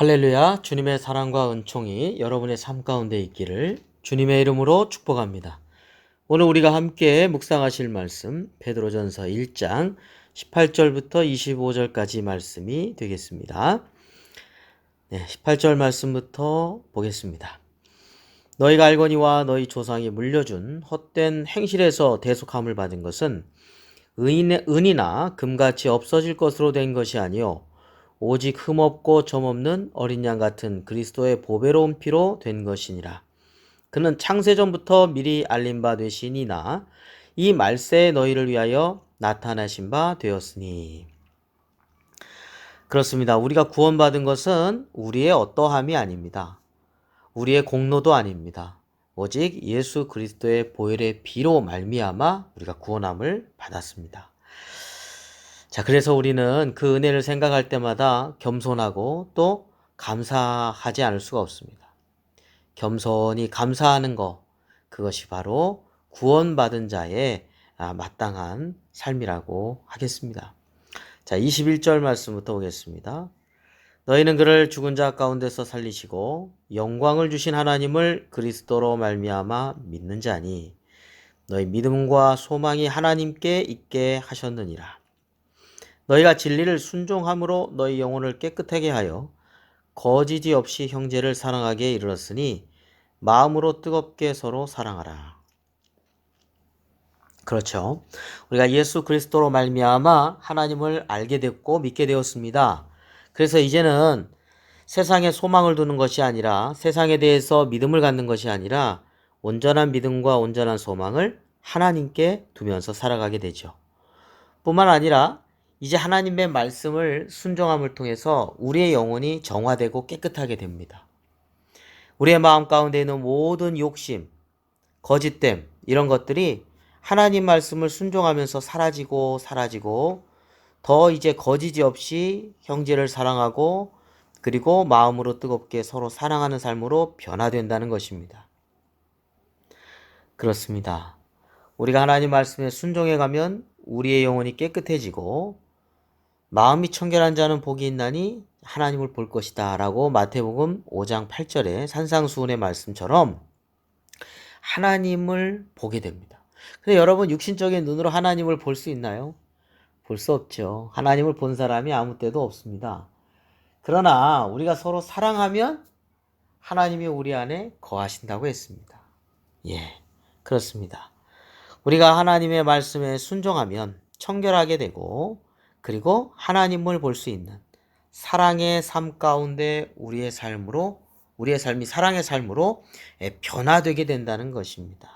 할렐루야, 주님의 사랑과 은총이 여러분의 삶 가운데 있기를 주님의 이름으로 축복합니다. 오늘 우리가 함께 묵상하실 말씀 베드로전서 1장 18절부터 25절까지 말씀이 되겠습니다. 네, 18절 말씀부터 보겠습니다. 너희가 알거니와 너희 조상이 물려준 헛된 행실에서 대속함을 받은 것은 은, 은이나 금같이 없어질 것으로 된 것이 아니요 오직 흠없고 점없는 어린 양 같은 그리스도의 보배로운 피로 된 것이니라. 그는 창세전부터 미리 알림 바 되시니나 이 말세에 너희를 위하여 나타나신 바 되었으니. 그렇습니다. 우리가 구원받은 것은 우리의 어떠함이 아닙니다. 우리의 공로도 아닙니다. 오직 예수 그리스도의 보혈의 비로 말미암아 우리가 구원함을 받았습니다. 자, 그래서 우리는 그 은혜를 생각할 때마다 겸손하고 또 감사하지 않을 수가 없습니다. 겸손히 감사하는 것, 그것이 바로 구원받은 자의 아, 마땅한 삶이라고 하겠습니다. 자, 21절 말씀부터 보겠습니다. 너희는 그를 죽은 자 가운데서 살리시고 영광을 주신 하나님을 그리스도로 말미암아 믿는 자니 너희 믿음과 소망이 하나님께 있게 하셨느니라. 너희가 진리를 순종함으로 너희 영혼을 깨끗하게 하여 거지지 없이 형제를 사랑하게 이르렀으니 마음으로 뜨겁게 서로 사랑하라. 그렇죠. 우리가 예수 그리스도로 말미암아 하나님을 알게 됐고 믿게 되었습니다. 그래서 이제는 세상에 소망을 두는 것이 아니라 세상에 대해서 믿음을 갖는 것이 아니라 온전한 믿음과 온전한 소망을 하나님께 두면서 살아가게 되죠. 뿐만 아니라 이제 하나님의 말씀을 순종함을 통해서 우리의 영혼이 정화되고 깨끗하게 됩니다. 우리의 마음 가운데 있는 모든 욕심, 거짓됨, 이런 것들이 하나님 말씀을 순종하면서 사라지고 사라지고 더 이제 거지지 없이 형제를 사랑하고 그리고 마음으로 뜨겁게 서로 사랑하는 삶으로 변화된다는 것입니다. 그렇습니다. 우리가 하나님 말씀에 순종해 가면 우리의 영혼이 깨끗해지고 마음이 청결한 자는 복이 있나니 하나님을 볼 것이다. 라고 마태복음 5장 8절에 산상수훈의 말씀처럼 하나님을 보게 됩니다. 근데 여러분 육신적인 눈으로 하나님을 볼 수 있나요? 볼 수 없죠. 하나님을 본 사람이 아무 때도 없습니다. 그러나 우리가 서로 사랑하면 하나님이 우리 안에 거하신다고 했습니다. 예, 그렇습니다. 우리가 하나님의 말씀에 순종하면 청결하게 되고 그리고 하나님을 볼 수 있는 사랑의 삶 가운데 우리의 삶으로 우리의 삶이 사랑의 삶으로 변화되게 된다는 것입니다.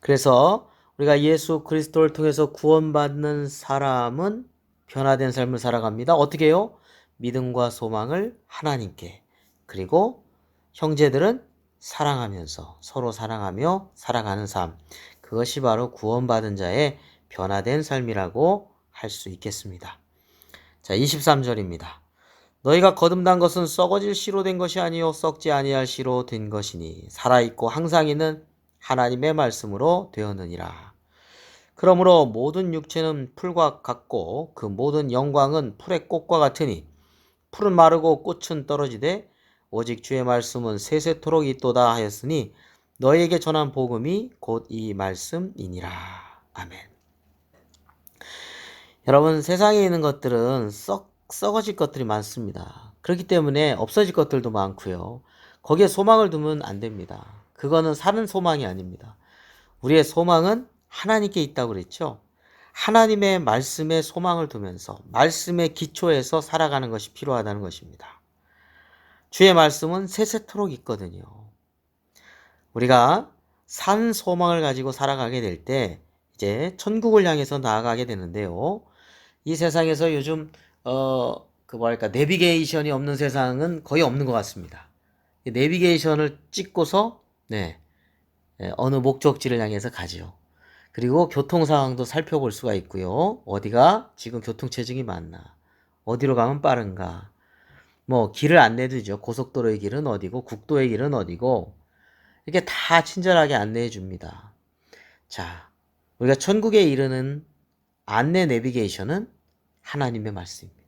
그래서 우리가 예수 그리스도를 통해서 구원받는 사람은 변화된 삶을 살아갑니다. 어떻게 해요? 믿음과 소망을 하나님께 그리고 형제들은 사랑하면서 서로 사랑하며 살아가는 삶 그것이 바로 구원받은 자의 변화된 삶이라고 할 수 있겠습니다. 자, 23절입니다. 너희가 거듭난 것은 썩어질 씨로 된 것이 아니요 썩지 아니할 씨로 된 것이니 살아 있고 항상 있는 하나님의 말씀으로 되었느니라. 그러므로 모든 육체는 풀과 같고 그 모든 영광은 풀의 꽃과 같으니 풀은 마르고 꽃은 떨어지되 오직 주의 말씀은 세세토록 있도다 하였으니 너희에게 전한 복음이 곧 이 말씀이니라. 아멘. 여러분 세상에 있는 것들은 썩 썩어질 것들이 많습니다. 그렇기 때문에 없어질 것들도 많고요. 거기에 소망을 두면 안 됩니다. 그거는 사는 소망이 아닙니다. 우리의 소망은 하나님께 있다고 그랬죠. 하나님의 말씀에 소망을 두면서 말씀의 기초에서 살아가는 것이 필요하다는 것입니다. 주의 말씀은 세세토록 있거든요. 우리가 산 소망을 가지고 살아가게 될 때 이제 천국을 향해서 나아가게 되는데요. 이 세상에서 요즘 어 그 뭐랄까 내비게이션이 없는 세상은 거의 없는 것 같습니다. 내비게이션을 찍고서 네 예, 어느 목적지를 향해서 가지요. 그리고 교통 상황도 살펴볼 수가 있고요. 어디가 지금 교통 체증이 많나, 어디로 가면 빠른가, 뭐 길을 안내 주죠. 고속도로의 길은 어디고 국도의 길은 어디고 이렇게 다 친절하게 안내해 줍니다. 자, 우리가 천국에 이르는 안내 내비게이션은 하나님의 말씀입니다.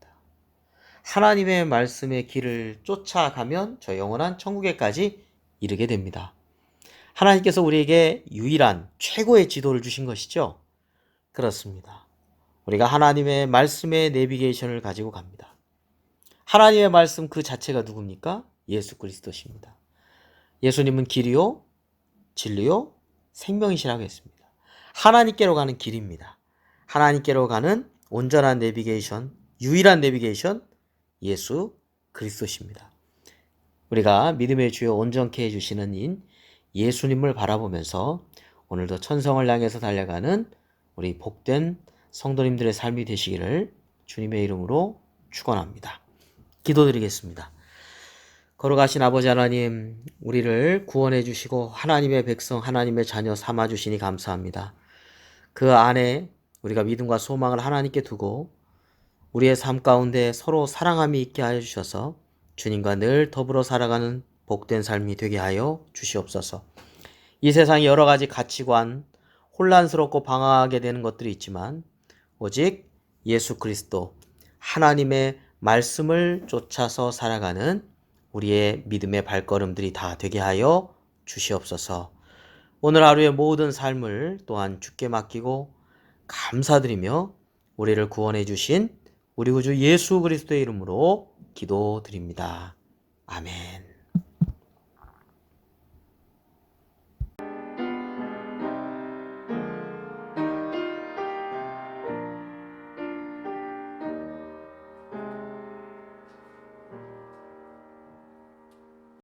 하나님의 말씀의 길을 쫓아가면 저 영원한 천국에까지 이르게 됩니다. 하나님께서 우리에게 유일한 최고의 지도를 주신 것이죠. 그렇습니다. 우리가 하나님의 말씀의 내비게이션을 가지고 갑니다. 하나님의 말씀 그 자체가 누굽니까? 예수 그리스도십니다. 예수님은 길이요, 진리요, 생명이시라고 했습니다. 하나님께로 가는 길입니다. 하나님께로 가는 온전한 내비게이션, 유일한 내비게이션, 예수 그리스도십니다. 우리가 믿음의 주여 온전케 해주시는 인 예수님을 바라보면서 오늘도 천성을 향해서 달려가는 우리 복된 성도님들의 삶이 되시기를 주님의 이름으로 축원합니다. 기도드리겠습니다. 걸어가신 아버지 하나님, 우리를 구원해 주시고 하나님의 백성, 하나님의 자녀 삼아 주시니 감사합니다. 그 안에 우리가 믿음과 소망을 하나님께 두고 우리의 삶 가운데 서로 사랑함이 있게 하여 주셔서 주님과 늘 더불어 살아가는 복된 삶이 되게 하여 주시옵소서. 이 세상에 여러 가지 가치관, 혼란스럽고 방황하게 되는 것들이 있지만 오직 예수 그리스도 하나님의 말씀을 쫓아서 살아가는 우리의 믿음의 발걸음들이 다 되게 하여 주시옵소서. 오늘 하루의 모든 삶을 또한 주께 맡기고 감사드리며 우리를 구원해 주신 우리 구주 예수 그리스도의 이름으로 기도드립니다. 아멘.